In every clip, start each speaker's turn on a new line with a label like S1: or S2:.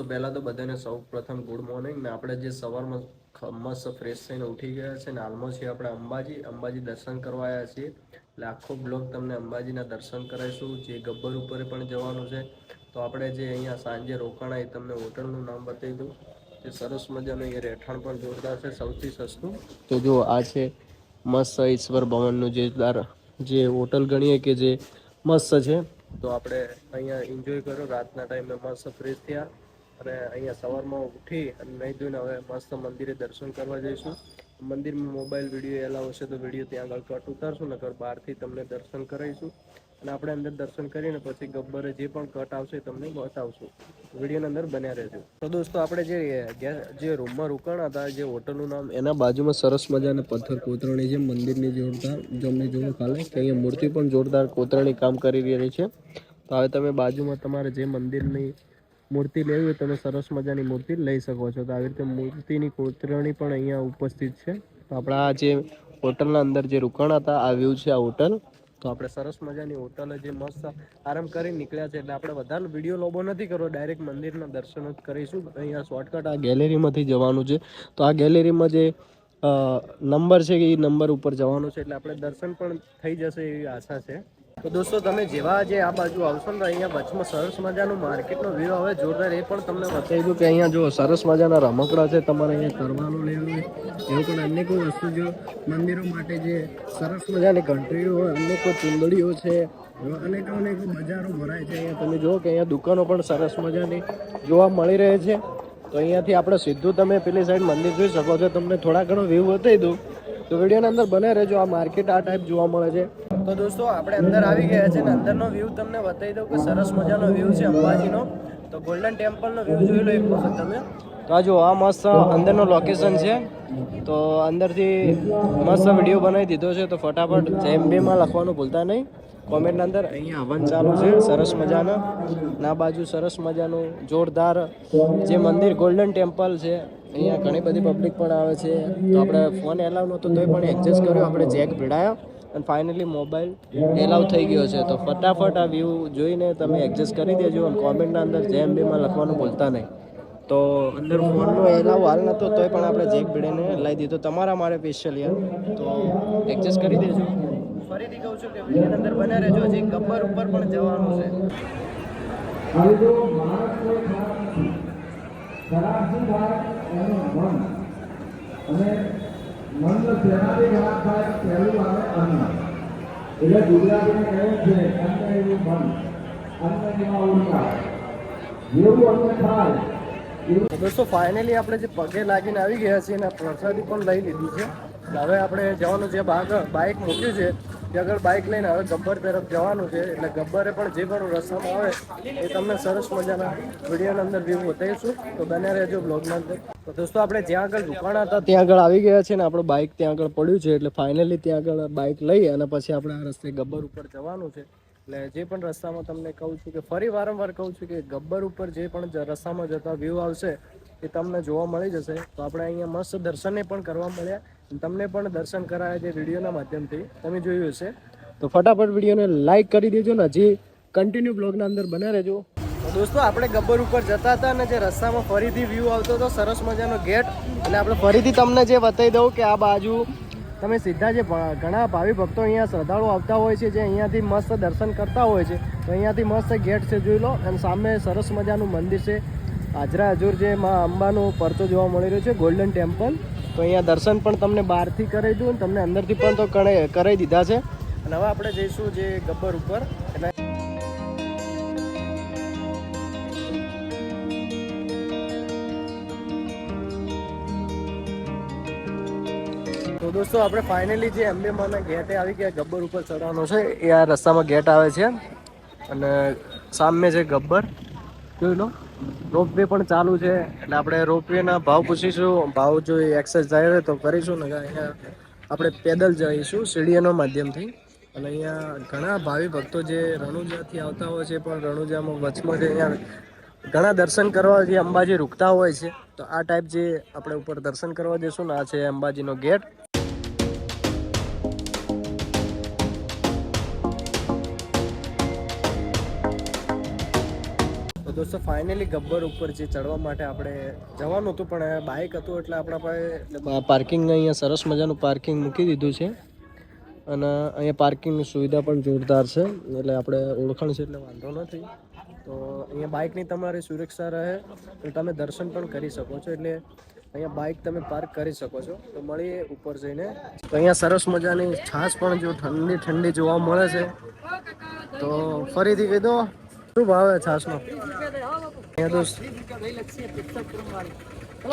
S1: દોસ્તો પહેલાં તો બધાને સૌ પ્રથમ ગુડ મોર્નિંગ ને આપણે જે સવારમાં મસ્ત ફ્રેશ થઈને ઉઠી ગયા છે ને હાલમાં છીએ આપણે અંબાજી અંબાજી દર્શન કરવા આવ્યા છીએ. એટલે આખો બ્લોગ તમને અંબાજીના દર્શન કરાવીશું. જે ગબ્બર ઉપર પણ જવાનું છે. તો આપણે જે અહીંયા સાંજે રોકાણા એ તમને હોટલનું નામ બતાવી દઉં. જે સરસ મજાનું અહીંયા રહેઠાણ પણ જોરદાર છે, સૌથી સસ્તું. તો જો આ છે મસ્ત ઈશ્વર ભવનનું જે જે હોટલ ગણીએ કે જે મસ્ત છે. તો આપણે અહીંયા એન્જોય કર્યો, રાતના ટાઈમે મસ્ત ફ્રેશ થયા. અને અહીંયા સવારમાં ઉઠી અને નહીં ધોઈને હવે મસ્ત મંદિરે દર્શન કરવા જઈશું. મંદિરમાં મોબાઈલ વીડિયો એલાવ હશે તો વીડિયો ત્યાં આગળ કટ ઉતારશું, નકર બહારથી તમને દર્શન કરાવીશું. અને આપણે અંદર દર્શન કરીને પછી ગબ્બરે જે પણ કટ આવશે તમને બતાવશું. વિડીયોની અંદર બન્યા રહેજો. તો દોસ્તો, આપણે જે જે રૂમમાં રોકાણા હતા, જે હોટલનું નામ, એના બાજુમાં સરસ મજાના પથ્થર કોતરણી છે, મંદિરની જોરદાર જમને જોયું કાલે કે અહીંયા મૂર્તિ પણ જોરદાર કોતરણી કામ કરી રહી છે. તો હવે તમે બાજુમાં તમારે જે મંદિરની મૂર્તિ લેવી હોય તમે સરસ મજાની મૂર્તિ લઈ શકો છો. તો આવી રીતે મૂર્તિની કોતરણી પણ અહીંયા ઉપસ્થિત છે. તો આપણા જે હોટલના અંદર જે રોકાણ હતા, આ વ્યૂ છે આ હોટલ. તો આપણે સરસ મજાની હોટલ જે મસ્ત આરામ કરી નીકળ્યા છે. એટલે આપણે વધારે વીડિયો લોબો નથી કરવો ડાયરેક્ટ મંદિરના દર્શન જ કરીશું. અહીંયા શોર્ટકટ આ ગેલેરીમાંથી જવાનું છે. તો આ ગેલેરીમાં જે નંબર છે એ નંબર ઉપર જવાનું છે. એટલે આપણે દર્શન પણ થઈ જશે એવી આશા છે. તો દોસ્તો, તમે જેવા જે આ બાજુ આવશો ને અહીંયા વચમાં સરસ મજાનું માર્કેટનો વ્યૂ આવે, જોરદાર. એ પણ તમને બતાવી દઉં કે અહીંયા જો સરસ મજાના રમકડા છે, તમારે અહીંયા કરવાનું લેવું એવું પણ અન્ય કોઈ વસ્તુ જો મંદિરો માટે જે સરસ મજાની ઘંટડીઓ હોય અનેકો ચુંદડીઓ છે અનેક અનેકો બજારો ભરાય છે. અહીંયા તમે જુઓ કે અહીંયા દુકાનો પણ સરસ મજાની જોવા મળી રહે છે. તો અહીંયાથી આપણે સીધું તમે પેલી સાઈડ મંદિર જોઈ શકો છો. તમને થોડા ઘણો વ્યૂ બતાવી દઉં. તો વિડીયોની અંદર બને રહેજો. આ માર્કેટ આ ટાઈપ જોવા મળે છે. તો દોસ્તો, આપણે અંદર આવી ગયા છે ને, અંદરનો વ્યૂ તમને બતાવી દઉં કે સરસ મજાનો વ્યૂ છે અંબાજીનો. તો ગોલ્ડન ટેમ્પલનો વ્યૂ જોઈ લો એક વખત તમે. તો આ જો, આ મસ્ત અંદરનો લોકેશન છે. તો અંદરથી મસ્ત વીડિયો બનાવી દીધો છે. તો ફટાફટ જેમ બેમાં લખવાનું ભૂલતા નહીં. કોમેન્ટના અંદર, અહીંયા હવન ચાલુ છે. સરસ મજાના. ના બાજુ સરસ મજાનું જોરદાર જે મંદિર ગોલ્ડન ટેમ્પલ છે, અહીંયા ઘણી બધી પબ્લિક પણ આવે છે. તો આપણે ફોન એલાવ નહોતો, તોય પણ એડજસ્ટ કર્યો. આપણે જેક ભીડાયા અને ફાઇનલી મોબાઈલ એલાવ થઈ ગયો છે. તો ફટાફટ આ વ્યૂ જોઈને તમે એડજસ્ટ કરી દેજો અને કોમેન્ટના અંદર જેમ બીમાં લખવાનું ભૂલતા નહીં. તો અંદર ફોનનો એલાવ હાલ નહોતો તોય પણ આપણે જેક ભીડેને લાવી દીધો. તમારા મારે સ્પેશિયલ યાર. તો એડજસ્ટ કરી દેજો. ફરીથી કહું છું કે વીડિયો અંદર બન્યા રહેજો. જે ગબ્બર ઉપર પણ જવાનું છે.
S2: અને મનનો જેનાથી વાત થાય પહેલું આવે અન્ન. એટલે ગુજરાતીને કહે છે, અન્ન એવું મન. અન્ન એમાં ઉડતા જેવું અન્ન થાય.
S1: દોસ્તો ફાઇનલી આપણે જે પગે લાગીને આવી ગયા છીએ અને પ્રસાદી પણ લઈ લીધી છે. હવે આપણે જવાનું જે બાગ બાઇક મૂક્યું છે. ત્યાં આગળ બાઇક લઈને હવે ગબ્બર તરફ જવાનું છે, એટલે ગબ્બરે પણ જે પણ રસ્તામાં આવે, એ તમને સરસ મજાના વિડીયોના અંદર વ્યૂ બતાવીશું. તો બને રહેજો બ્લોગના અંદર. તો દોસ્તો, આપણે જ્યાં આગળ દુકાન હતા, ત્યાં આગળ આવી ગયા છે ને આપણું બાઇક ત્યાં આગળ પડ્યું છે, એટલે ફાઇનલી ત્યાં આગળ બાઇક લઈ અને પછી આપણે આ રસ્તે ગબ્બર ઉપર જવાનું છે. એટલે જે પણ રસ્તામાં તમને કહું છું કે, ફરી વારંવાર કહું છું કે, ગબ્બર ઉપર જે પણ રસ્તામાં જતા વ્યૂ આવશે, એ તમને જોવા મળી જશે. તો આપણે અહીંયા મસ્ત દર્શને પણ કરવા મળ્યા. તમને પણ દર્શન કરાયા છે વિડીયોના માધ્યમથી. તમે જોયું હશે. તો ફટાફટ વિડીયોને લાઈક કરી દેજો ને હજી કન્ટિન્યુ બ્લોગના અંદર બને રહેજો. તો દોસ્તો આપણે ગબ્બર ઉપર જતા હતા અને જે રસ્તામાં ફરીથી વ્યૂ આવતો હતો સરસ મજાનો ગેટ અને આપણે ફરીથી તમને જે બતાવી દઉં કે આ બાજુ તમે સીધા જે ઘણા ભાવિ ભક્તો અહીંયા શ્રદ્ધાળુ આવતા હોય છે જે અહીંયાથી મસ્ત દર્શન કરતા હોય છે. તો અહીંયાથી મસ્ત ગેટ છે જોઈ લો. અને સામે સરસ મજાનું મંદિર છે. હાજરા હજુર જે મા અંબાનો પરચો જોવા મળી રહ્યો છે ગોલ્ડન ટેમ્પલ તો અહીંયા દર્શન પણ તમને બહારથી કરાવી દઉં અને તમને અંદરથી પણ તો કરાવી દીધા છે. અને હવે આપણે જઈશું જે ગબ્બર ઉપર. એટલે તો દોસ્તો, આપણે ફાઇનલી જે અંબેમાના ગેટે આવી ગયા, ગબ્બર ઉપર ચડવાનો છે. એ આ રસ્તામાં ગેટ આવે છે. અને સામે છે ગબ્બર. જોઈ લો. રોપવે પણ ચાલુ છે. એટલે આપણે રોપવેના ભાવ પૂછીશું. ભાવ જો એક્સેસ જાય તો કરીશું ને અહીંયા આપણે પેદલ જઈશું સીડીઓના માધ્યમથી. અને અહીંયા ઘણા ભાવિ ભક્તો જે રણુજાથી આવતા હોય છે, પણ રણુજામાં વચમાં જે અહીંયા ઘણા દર્શન કરવા જે અંબાજી રૂકતા હોય છે. તો આ ટાઈપ જે આપણે ઉપર દર્શન કરવા જઈશું, ને આ છે અંબાજીનો ગેટ દોસ્તો ફાઇનલી ગબ્બર ઉપર જે ચડવા માટે આપણે જવાનું હતું, પણ બાઇક હતું એટલે આપણા પાસે પાર્કિંગ અહીંયા સરસ મજાનું પાર્કિંગ મૂકી દીધું છે. અને અહીંયા પાર્કિંગની સુવિધા પણ જોરદાર છે, એટલે આપણે ઓળખાણ છે એટલે વાંધો નથી. તો અહીંયા બાઇકની તમારી સુરક્ષા રહે, તો તમે દર્શન પણ કરી શકો છો, એટલે અહીંયા બાઇક તમે પાર્ક કરી શકો છો. તો મળીએ ઉપર જઈને. તો અહીંયા સરસ મજાની છાશ પણ જો ઠંડી ઠંડી જોવા મળે છે. તો ફરીથી કહી દો. શું ભાવે છાશનો. અહીંયા દોસ્ત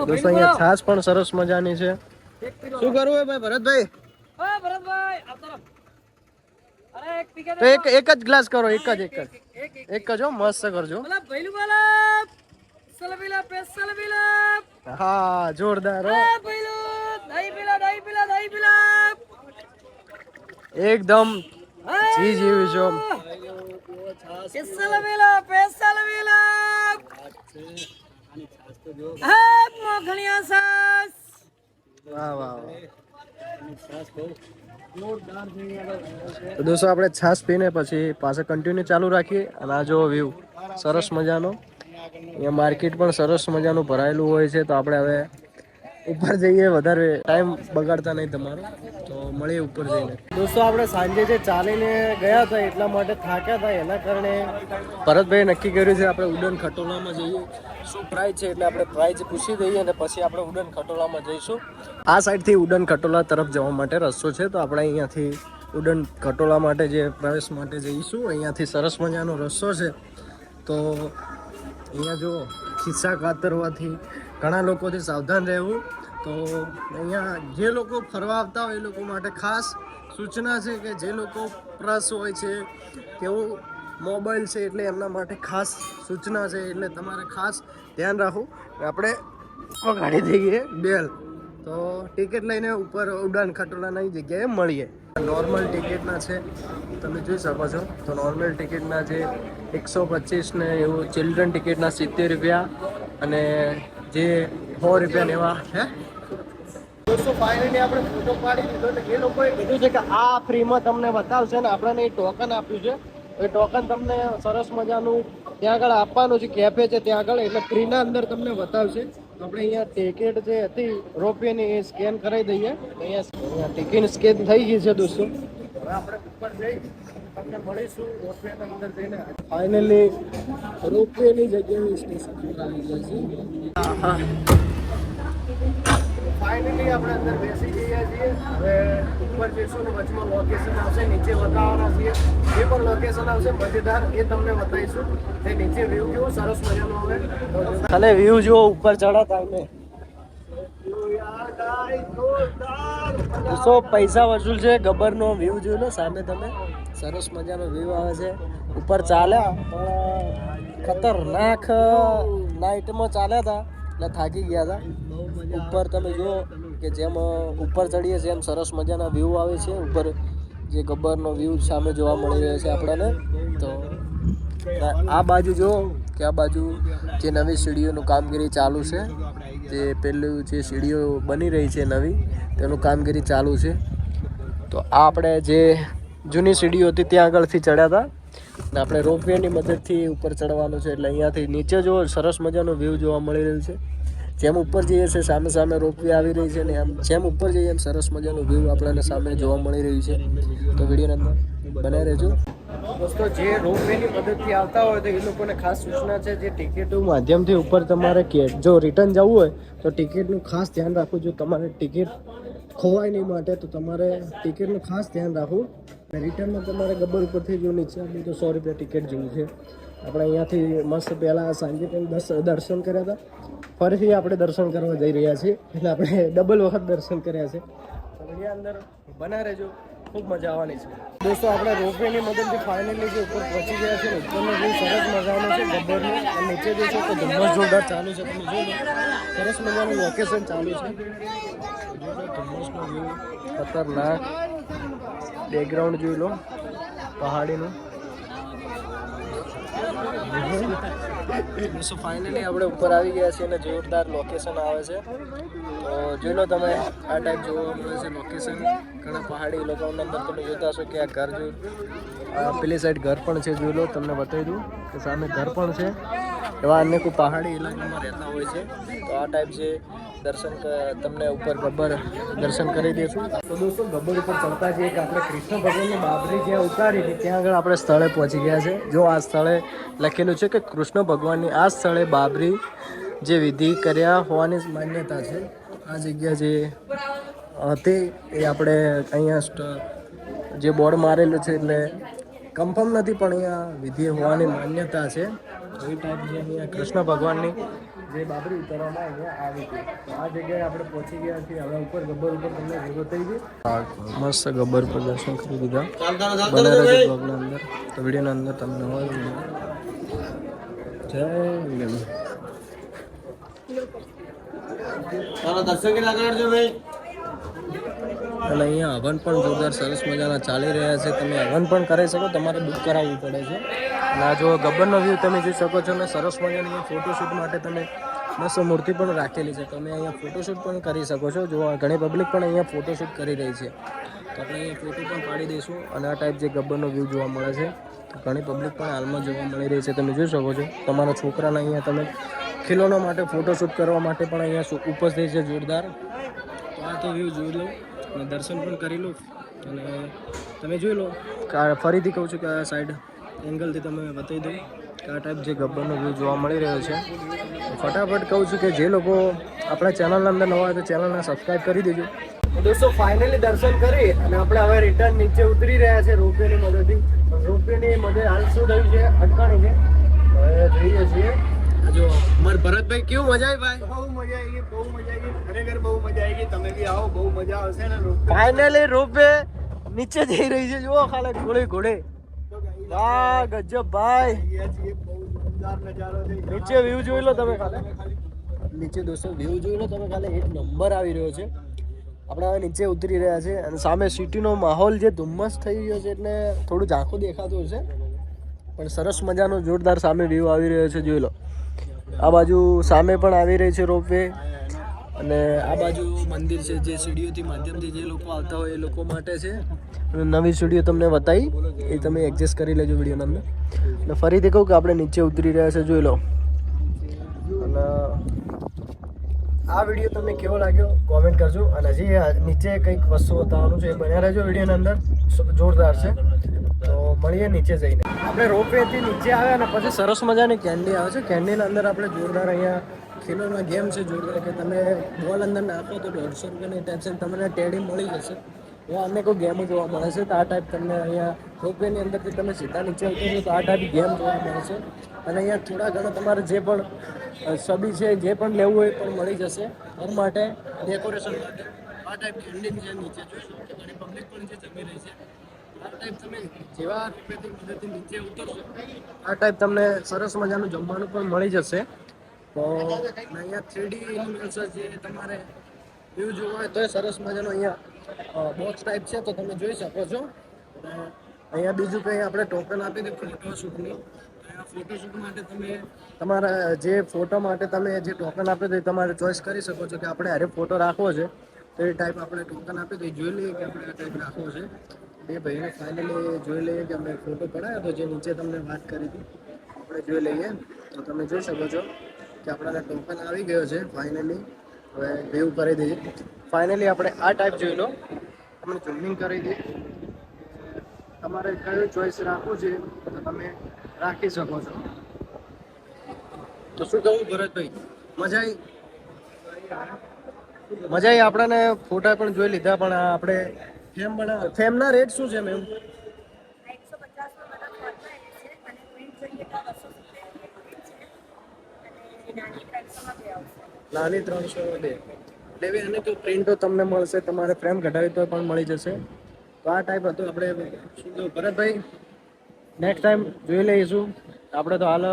S1: દોસ્તો અહીંયા છાશ પણ સરસ મજાની છે. શું કરવું ભાઈ ભરતભાઈ? તો એક એક જ ગ્લાસ કરો એક જ એક જ. એક જ હો મસ્ત કરજો. હા જોરદાર એકદમ જી જેવી છો વાહ વાહ વાહ તો દોસ્તો આપણે છાશ પીને પછી પાછા કન્ટિન્યુ ચાલુ રાખીએ અને આ જો વ્યૂ સરસ મજાનો અહીંયા માર્કેટ પણ સરસ મજાનું ભરાયેલું હોય છે તો આપણે હવે ઉપર જઈએ, વધારે ટાઈમ બગાડતા નહીં તમારો. તો મળીએ ઉપર જઈને. દોસ્તો, આપણે સાંજે જે ચાલીને ગયા હતા, એટલા માટે થાક્યા હતા. એના કારણે ભરતભાઈ નક્કી કર્યું છે, આપણે ઉડન ખટોલામાં જઈએ. શું પ્રાઇસ છે એટલે આપણે પ્રાઇસ પૂછી દઈએ અને પછી આપણે ઉડન ખટોલામાં જઈશું. આ સાઈડથી ઉડન ખટોલા તરફ જવા માટે રસ્તો છે, તો આપણે અહીંયાથી ઉડન ખટોલા માટે જે પ્રવેશ માટે જઈશું. અહીંયાથી સરસ મજાનો રસ્તો છે. તો અહીંયા જો ખિસ્સા કાતરવાથી ઘણા લોકોથી સાવધાન રહેવું. તો અહીંયા જે લોકો ફરવા આવતા હોય એ લોકો માટે ખાસ સૂચના છે કે જે લોકો પ્રસ હોય છે કેવું મોબાઈલ છે એટલે એમના માટે ખાસ સૂચના છે એટલે તમારે ખાસ ધ્યાન રાખવું. આપણે વગાડી દઈએ બેલ. તો ટિકિટ લઈને ઉપર ઉડાન ખટોલાની જગ્યાએ મળીએ. નોર્મલ ટિકિટના છે. તમે જોઈ શકો છો. તો નોર્મલ ટિકિટના જે એકસો પચીસ ને એવું ચિલ્ડ્રન ટિકિટના સિત્તેર રૂપિયા અને જે સો રૂપિયા એવા, હે? દોસ્તો ફાઇનલી આપણે એ લોકોએ કીધું છે કે આ ફ્રીમાં તમને બતાવશે ને આપણને એ ટોકન આપ્યું છે. એ ટોકન તમને સરસ મજાનું ત્યાં આગળ આપવાનું છે. કેફે છે ત્યાં આગળ એટલે ફ્રીના અંદર તમને બતાવશે. તો આપણે અહીંયા ટિકિટ જે હતી રોપવેની એ સ્કેન કરાવી દઈએ. અહીંયા ટિકિટ સ્કેન થઈ ગઈ છે દોસ્તો. હવે આપણે ઉપર જઈ તમને મળીશું રોપિયાના અંદર જઈને. ફાઇનલી રોપવેની જગ્યાએ સ્ટેશન આવી ગયા છે. ફાઇનલી આપણે અંદર બેસી ગયા છીએ. હવે ઉપર જઈશું ને વચમાં લોકેશન આવશે નીચે બતાવવાના છીએ. જે પણ લોકેશન આવશે મજેદાર એ તમને બતાવીશું. તે નીચે વ્યૂ કેવો સરસ મજાનો આવે. ખાલી વ્યૂ જુઓ ઉપર ચડા થાય સો પૈસા વસૂલ છે ગબ્બરનો વ્યૂ જોયું ને સામે તમે. સરસ મજાનો વ્યૂ આવે છે. ઉપર ચાલ્યા પણ ખતરનાક નાઇટમાં ચાલ્યા હતા એટલે થાકી ગયા હતા ઉપર તમે જુઓ કે જેમ ઉપર ચડીએ છીએ એમ સરસ મજાના વ્યૂ આવે છે. ઉપર જે ગબ્બરનો વ્યૂ સામે જોવા મળી રહ્યો છે આપણને. તો આ બાજુ જુઓ કે આ બાજુ જે નવી સીડીઓનું કામગીરી ચાલુ છે. જે પેલું જે સીડીઓ બની રહી છે નવી, તેનું કામગીરી ચાલુ છે. તો આ આપણે જે જૂની સીડીઓ હતી ત્યાં આગળથી ચડ્યા હતા ને આપણે રોપવેની મદદથી ઉપર ચડવાનું છે એટલે અહીંયાથી નીચે જો સરસ મજાનું વ્યૂ જોવા મળી રહ્યું છે. જેમ ઉપર જઈએ છે, સામે સામે રોપવે આવી રહી છે ને એમ જેમ ઉપર જઈએ એમ સરસ મજાનું વ્યૂ આપણને સામે જોવા મળી રહ્યું છે. તો વિડીયોની અંદર બનાવી રહેજો. દોસ્તો, જે રોપવેની મદદથી આવતા હોય તો એ લોકોને ખાસ સૂચના છે, જે ટિકિટનું માધ્યમથી ઉપર તમારે કે જો રિટર્ન જવું હોય તો ટિકિટનું ખાસ ધ્યાન રાખવું. જો તમારે ટિકિટ ખોવાય નહીં માટે તો તમારે ટિકિટનું ખાસ ધ્યાન રાખવું અને રિટર્નમાં તમારે ગબ્બર ઉપરથી જો નીચે આપી તો સો રૂપિયા ટિકિટ જેવું છે. આપણે અહીંયાથી મસ્ત પહેલાં સાંજે પણ દસ દર્શન કર્યા હતા. ફરીથી આપણે દર્શન કરવા જઈ રહ્યા છીએ. એટલે આપણે ડબલ વખત દર્શન કર્યા છે. તો વીડિયો અંદર બના રહેજો. ખૂબ મજા આવવાની છે. દોસ્તો, આપણે રોપવેની મદદથી ફાઇનલી જે ઉપર પહોંચી ગયા છે ઉપરનો વ્યૂ સરસ મજાનો છે, ગબ્બરનો. અને નીચે જે છે, તો ધુમ્મસ જોરદાર ચાલુ છે. તમે જોઈ લો, સરસ મજાનું લોકેશન ચાલુ છે. જોજો ધુમ્મસનો વ્યૂ ખતરનાક. બેકગ્રાઉન્ડ જોઈ લો, પહાડીનું. ફાઇનલી આપણે ઉપર આવી ગયા છીએ અને જોરદાર લોકેશન આવે છે. તો જોઈ લો તમે, આ ટાઈપ જોવા મળે છે લોકેશન ઘણા પહાડી લોકોના અંદર તમે જોતા હશો કે આ ઘર જો પેલી સાઈડ ઘર પણ છે, જોઈ લો, તમને બતાવી દઉં કે સામે ઘર પણ છે. એવા અન્ય પહાડી ઇલાકામાં રહેતા હોય છે. તો આ ટાઈપ જે દર્શન તમને ઉપર ગબ્બર દર્શન કરી દઈશું. તો દોસ્તો, ગબ્બર ઉપર ચડતા જઈએ કે આપણે કૃષ્ણ ભગવાનની બાબરી જ્યાં ઉતારી હતી ત્યાં આગળ આપણે સ્થળે પહોંચી ગયા છે. જો આ સ્થળે લખેલું છે કે કૃષ્ણ ભગવાનની આ સ્થળે બાબરી જે વિધિ કર્યા હોવાની માન્યતા છે. આ જગ્યા જે હતી, એ આપણે અહીંયા જે બોર્ડ મારેલું છે, એટલે કન્ફર્મ નથી, પણ અહીંયા વિધિ હોવાની માન્યતા છે. એ ટાઈપ જે અહીંયા કૃષ્ણ ભગવાનની જે બાબરી ઉતારવામાં અહીંયા આવી છે. તો આ જગ્યાએ આપણે પહોંચી ગયા છીએ. હવે ઉપર ગબ્બર ઉપર તમને ભેગો થઈ ગઈ. મસ્ત ગબ્બર પર દર્શન કરી દીધા. બનારસ બ્લોગના અંદર. તો વિડીયોના અંદર તમને હોય જય ગબ્બર અને અહીંયા હવન પણ જોરદાર સરસ મજાના ચાલી રહ્યા છે. તમે હવન પણ કરી શકો, તમારે બુક કરાવવું પડે છે. અને આ જો ગબ્બરનો વ્યૂ તમે જોઈ શકો છો અને સરસ મજાની ફોટોશૂટ માટે તમે બસો મૂર્તિ પણ રાખેલી છે. તમે અહીંયા ફોટોશૂટ પણ કરી શકો છો. જો ઘણી પબ્લિક પણ અહીંયા ફોટોશૂટ કરી રહી છે. તો આપણે અહીંયા ફોટો પણ પાડી દઈશું. અને આ ટાઈપ જે ગબ્બરનો વ્યૂ જોવા મળે છે ઘણી પબ્લિક પણ હાલમાં જોવા મળી રહી છે. તમે જોઈ શકો છો, તમારા છોકરાને અહીંયા તમે ખિલોના માટે ફોટોશૂટ કરવા માટે પણ અહીંયા ઉપસ્થિત છે જોરદાર. તો આ તો વ્યૂ જોઈ લો. અને દર્શન પણ કરી લો. અને તમે જોઈ લો ફરીથી કહું છું કે આ સાઈડ એંગલથી તમે બતાવી દો કે આ ટાઈપ જે ગબ્બરનો વ્યૂ જોવા મળી રહ્યો છે. ફટાફટ કહું છું કે જે લોકો આપણા ચેનલના અંદર નવા હોય તો ચેનલને સબસ્ક્રાઈબ કરી દેજો. દોસ્તો ફાઇનલી દર્શન કરી અને આપણે હવે રિટર્ન નીચે ઉતરી રહ્યા છે રોપવેની મદદથી. રોપવેની મદદ હાલ શું થયું છે? અટકાણી છે. હવે જોઈએ છીએ. જો અમાર ભરતભાઈ કેવું મજા આવી ભાઈ?
S3: બહુ મજા આવી ગઈ બહુ મજા આવી. ગઈ ખરેખર બહુ મજા આવી. ગઈ તમે બી આવો બહુ મજા આવશે ને
S1: ફાઇનલી રોપે નીચે જઈ રહી છે. જુઓ ખાલી ઘોડે ઘોડે. વાહ ગજબ ભાઈ. નીચે વ્યૂ જોઈ લો તમે ખાલી. નીચે દોસ્તો વ્યૂ જોઈ લો તમે ખાલી. એક નંબર આવી રહ્યો છે. આપણે હવે નીચે ઉતરી રહ્યા છે. અને સામે સિટીનો માહોલ જે ધુમ્મસ થઈ ગયો છે એટલે થોડું ઝાંખું દેખાતું હશે. પણ સરસ મજાનો જોરદાર સામે વ્યૂ આવી રહ્યો છે. જોઈ લો. આ બાજુ સામે પણ આવી રહી છે રોપવે. અને આ બાજુ મંદિર છે, જે સીડીઓથી માધ્યમથી જે લોકો આવતા હોય એ લોકો માટે છે. અને નવી સીડીઓ તમને બતાવી, એ તમે એડજસ્ટ કરી લેજો વિડીયોના અંદર. અને ફરીથી કહું કે આપણે નીચે ઉતરી રહ્યા છે, જોઈ લો અને આ વીડિયો તમને કેવો લાગ્યો? કોમેન્ટ કરજો. અને હજી નીચે કંઈક વસ્તુ બતાવવાનું છે એ બન્યા રહેજો વિડીયોની અંદર. જોરદાર છે. તો મળીએ નીચે જઈને. આપણે રોપવેથી નીચે આવ્યા અને પછી સરસ મજાની કેન્ડી આવે છે. કેન્ડીના અંદર આપણે જોરદાર અહીંયા ખેલોના ગેમ છે. જોરદાર કે તમે બોલ અંદર નાખો તો દોઢસો રૂપિયાની ટેન્શન તમને ટેડી મળી જશે. એવા કોઈ ગેમો જોવા મળે છે? તો આ ટાઈપ તમને અહીંયા રોપવેની અંદરથી તમે સીધા નીચે ઉતરશો તો આ ટાઈપ ગેમ જોવા મળે છે. અને અહીંયા થોડા ઘણા તમારે જે પણ સબી છે, જે પણ લેવું હોય પણ મળી જશે. ઘર માટે ડેકોરેશન માટે આ ટાઈપ કેન્ડીન છે નીચે કે ઘણી પબ્લિક પણ જે જમી રહી છે. આ ટાઈપ તમે જેવા નીચે ઉતરશો, આ ટાઈપ તમને સરસ મજાનું જમવાનું પણ મળી જશે. તો અહીંયા થ્રીડી જે તમારે વ્યૂ જોવા હોય તો સરસ મજાનો અહીંયા બોક્સ ટાઈપ છે, તો તમે જોઈ શકો છો. અહીંયા બીજું કંઈ આપણે ટોકન આપી દે ફોટોશૂટની ફોટોશૂટ માટે તમે તમારા જે ફોટો માટે તમે જે ટોકન આપી દે તમારે ચોઈસ કરી શકો છો કે આપણે હારે ફોટો રાખવો છે. તો એ ટાઈપ આપણે ટોકન આપી દઈએ જોઈ લઈએ કે આપણે આ ટાઈપ રાખવો છે. બે ભાઈને ફાઇનલી જોઈ લઈએ કે અમે ફોટો પડાયો તો જે નીચે તમને વાત કરી હતી. આપણે જોઈ લઈએ. તો તમે જોઈ શકો છો કે આપણાને ટોકન આવી ગયો છે ફાઇનલી હવે વેવ કરી દઈએ. ફાઇનલી આપણે આ ટાઈપ જોઈ લો. આપણે ઝૂમિંગ કરી દઈએ. તમારે કયું ચોઈસ રાખવું છે તો તમે રાખી શકો છો. તો શું કહું ભરતભાઈ? મજા આવી મજા આવી આપણને? ફોટા પણ જોઈ લીધા, પણ આપણે ફેમ બનાવ ફેમના રેટ શું છે મેમ
S4: નાની
S1: નાની ત્રણસો બે. લેવી અને તો પ્રિન્ટો તમને મળશે, તમારે ફ્રેમ ઘટાવી તો પણ મળી જશે. તો આ ટાઈપ હતું આપણે શું કહ્યું ભરતભાઈ નેક્સ્ટ ટાઈમ જોઈ લઈશું. આપણે તો હાલ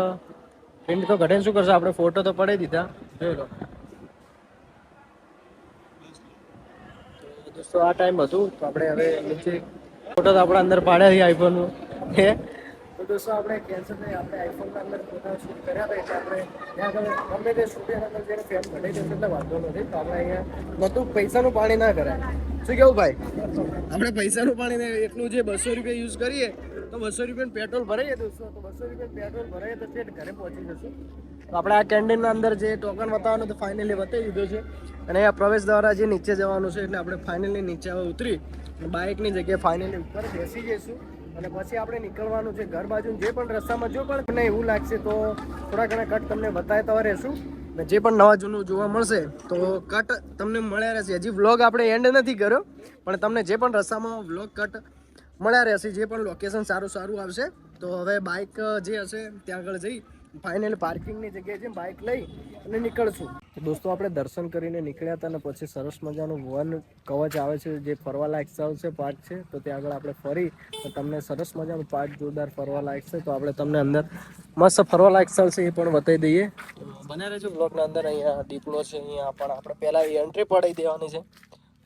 S1: પ્રિન્ટ તો ઘટે શું કરશે? આપણે ફોટો તો પડી દીધા. જોઈ લો. દોસ્તો, આ ટાઈમ હતું. તો આપણે હવે નીચે ફોટો તો આપણા અંદર પાડ્યા છે આઈફોનનું હે? તો દોસ્તો, આપણે કેન્સલ થઈ આપણે આઈફોનના અંદર પોતાના શૂટ કર્યા હતા એટલે આપણે ત્યાં આગળ ગમે તે શૂટિંગ અંદર જઈને ફેમ ઘટી જશે એટલે વાંધો નથી. તો આપણે અહીંયા નતું પૈસાનું પાણી ના કરાય. શું કેવું ભાઈ? આપણે પૈસાનું પાણી એટલું જે બસો રૂપિયા યુઝ કરીએ, તો બસો રૂપિયાનું પેટ્રોલ ભરાઈએ દોસ્તો. તો બસો રૂપિયા પેટ્રોલ ભરાઈએ તો ઠેઠ ઘરે પહોંચી જશું. તો આપણે આ કેન્ટીનના અંદર જે ટોકન બતાવવાનું તો ફાઇનલી બતાવી દીધું છે. અને અહીંયા પ્રવેશ દ્વારા જે નીચે જવાનું છે, એટલે આપણે ફાઇનલી નીચે ઉતરી બાઇકની જગ્યાએ ફાઇનલી ઉપર બેસી જઈશું. અને પછી આપણે નીકળવાનું છે ઘર બાજુ જે પણ રસ્તામાં જો પણ તમને એવું લાગશે તો થોડા ઘણા કટ તમને બતાવતા રહેશું. ને જે પણ નવા જૂનું જોવા મળશે તો કટ તમને મળ્યા રહેશે. હજી વ્લોગ આપણે એન્ડ નથી કર્યો, પણ તમને જે પણ રસ્તામાં વ્લોગ કટ મળ્યા રહેશે, જે પણ લોકેશન સારું સારું આવશે, તો હવે બાઇક જે હશે, ત્યાં આગળ જઈ ફાઇનલ પાર્કિંગની જગ્યાએ જઈને બાઇક લઈ અને નીકળશું. તો દોસ્તો, આપણે દર્શન કરીને નીકળ્યા હતા અને પછી સરસ મજાનું વન કવચ આવે છે જે ફરવા લાયક સ્થળ છે પાર્ક છે. તો ત્યાં આગળ આપણે ફરી તો તમને સરસ મજાનું પાર્ક જોરદાર ફરવા લાયક છે. તો આપણે તમને અંદર મસ્ત ફરવા લાયક સ્થળ છે એ પણ બતાવી દઈએ. બને રહેજો બ્લોકના અંદર. અહીંયા દીપડો છે, અહીંયા પણ આપણે પહેલાં એન્ટ્રી પડાવી દેવાની છે.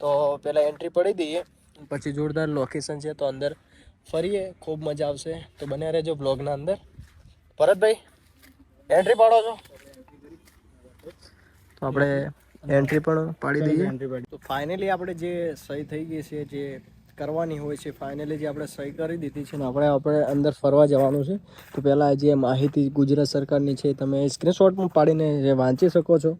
S1: તો પહેલાં એન્ટ્રી પડી દઈએ. પછી જોરદાર લોકેશન છે, તો અંદર ફરીએ. ખૂબ મજા આવશે. તો બને રહેજો બ્લોગના અંદર. ભરતભાઈ એન્ટ્રી પાડો છો? તો આપણે એન્ટ્રી પણ પાડી દઈએ. તો ફાઇનલી આપણે જે સહી થઈ ગઈ છે જે કરવાની હોય છે ફાઇનલી જે આપણે સહી કરી દીધી છે ને આપણે આપણે અંદર ફરવા જવાનું છે. તો પહેલાં જે માહિતી ગુજરાત સરકારની છે તમે સ્ક્રીનશોટમાં પાડીને જે વાંચી શકો છો.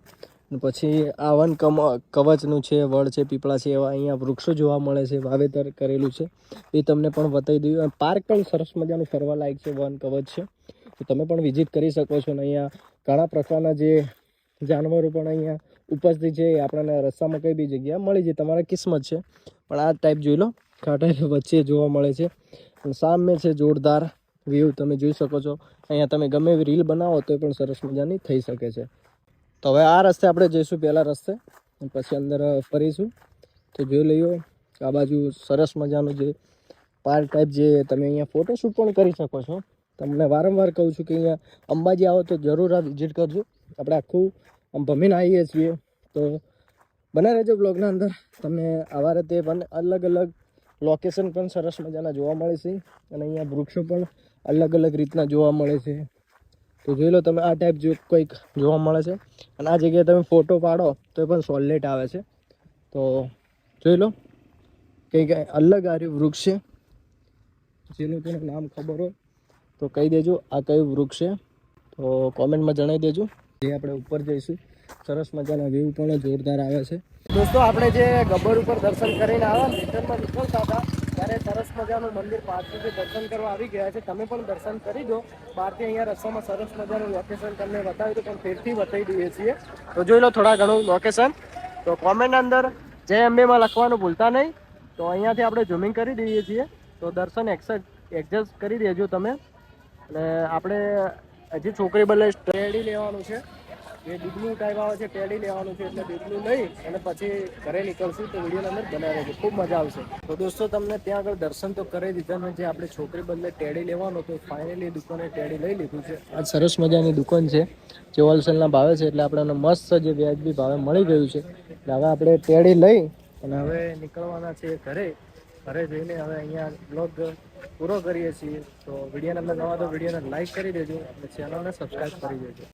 S1: અને પછી આ વન કમ કવચનું છે વડ છે પીપળા છે એવા અહીંયા વૃક્ષો જોવા મળે છે વાવેતર કરેલું છે. એ તમને પણ બતાવી દઉં. અને પાર્ક પણ સરસ મજાનું ફરવા લાયક છે વન કવચ છે. તો તમે પણ વિઝિટ કરી શકો છો અને અહીંયા ઘણા પ્રકારના જે જાનવરો પણ અહીંયા ઉપસ્થિત છે. આપણને રસ્તામાં કઈ બી જગ્યા મળી જાય. તમારા કિસ્મત છે. પણ આ ટાઈપ જોઈ લો. કાંટા વચ્ચે જોવા મળે છે. સામે છે જોરદાર વ્યૂ તમે જોઈ શકો છો. અહીંયા તમે ગમે એવી રીલ બનાવો તો પણ સરસ મજાની થઈ શકે છે. તો હવે આ રસ્તે આપણે જઈશું પહેલાં રસ્તે. પછી અંદર ફરીશું. તો જોઈ લઈએ. આ બાજુ સરસ મજાનું જે પાર્ક ટાઈપ જે તમે અહીંયા ફોટોશૂટ પણ કરી શકો છો. તમને વારંવાર કહું છું કે અહીંયા અંબાજી આવો તો જરૂર આ વિઝિટ કરજો. આપણે આખું આમ ભમીને આવીએ છીએ. તો બના રહેજો બ્લોગના અંદર. તમને આવા રીતે પણ અલગ અલગ લોકેશન પણ સરસ મજાના જોવા મળે છે. અને અહીંયા વૃક્ષો પણ અલગ અલગ રીતના જોવા મળે છે. તો જોઈ લો તમે આ ટાઈપ જો કંઈક જોવા મળે છે. અને આ જગ્યાએ તમે ફોટો પાડો તો એ પણ સોલેટ આવે છે. તો જોઈ લો કંઈક અલગ આર્યું વૃક્ષ છે. જેનું તમને નામ ખબર હોય. તો કહી દેજો આ કયું વૃક્ષ છે. તો કોમેન્ટમાં જણાવી દેજો. જે આપણે ઉપર જઈશું. સરસ મજાના વ્યૂ પણ જોરદાર આવે છે. દોસ્તો, આપણે જે ગબ્બર ઉપર દર્શન કરીને આવ્યા, રિટર્નમાં નીકળતા હતા, ત્યારે સરસ મજાનું મંદિર પાછળથી દર્શન કરવા આવી ગયા છે. તમે પણ દર્શન કરી દો. બહારથી અહીંયા રસ્તામાં સરસ મજાનું લોકેશન તમને બતાવ્યું હતું પણ ફેરથી બતાવી દઈએ છીએ. તો જોઈ લો થોડા ઘણું લોકેશન તો કોમેન્ટ અંદર જય અંબેમાં લખવાનું ભૂલતા નહીં. તો અહીંયાથી આપણે ઝૂમિંગ કરી દઈએ છીએ. તો દર્શન એક્સ એડજસ્ટ કરી દેજો તમે. અને આપણે હજી છોકરી બદલે ટેડી લેવાનું છે. જે ડીપલું ટાઈપ આવે છે, ટેડી લેવાનું છે એટલે ડીપલું લઈ અને પછી ઘરે નીકળશું તો વીડિયો અંદર બનાવી છે ખૂબ મજા આવશે. તો દોસ્તો, તમને ત્યાં આગળ દર્શન તો કરી દીધા ને જે આપણે છોકરી બદલે ટેડી લેવાનું તો ફાઇનલી દુકાને ટેડી લઈ લીધું છે. આ સરસ મજાની દુકાન છે. જે હોલસેલના ભાવે છે એટલે આપણને મસ્ત જે વ્યાજબી ભાવે મળી ગયું છે. એટલે હવે આપણે ટેડી લઈ અને હવે નીકળવાના છે ઘરે. ઘરે જઈને હવે અહીંયા બ્લોગ પૂરો કરીએ છીએ. તો વિડીયોને અંદર નવા તો વિડીયોને લાઈક કરી દેજો અને ચેનલને સબસ્ક્રાઈબ કરી દેજો.